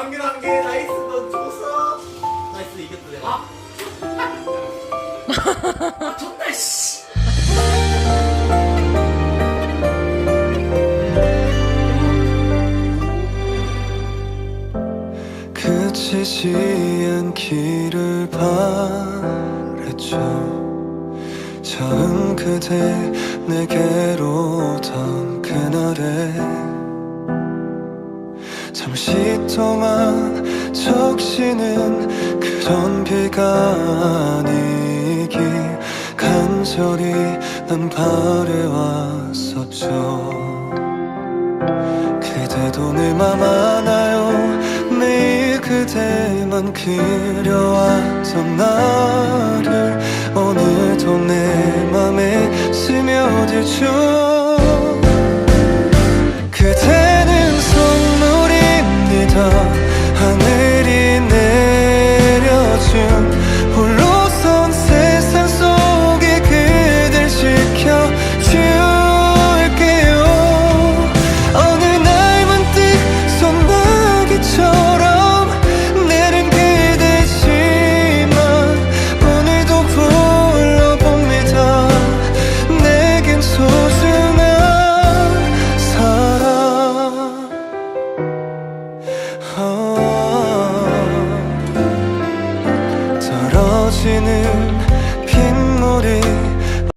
한개 한개 나이스 너 줬어? 나이스 이겼다 내가. 아. 좋다 씨. 그치지 않기를 바랬죠. 처음 그대 내게로 오던 그날에 잠시 동안 적시는 그런 비가 아니길 간절히 난 바래왔었죠. 그대도 내맘 알아요. 매일 그대만 그려왔던 나를 오늘도 내 맘에 스며들죠 흐르는 빗물이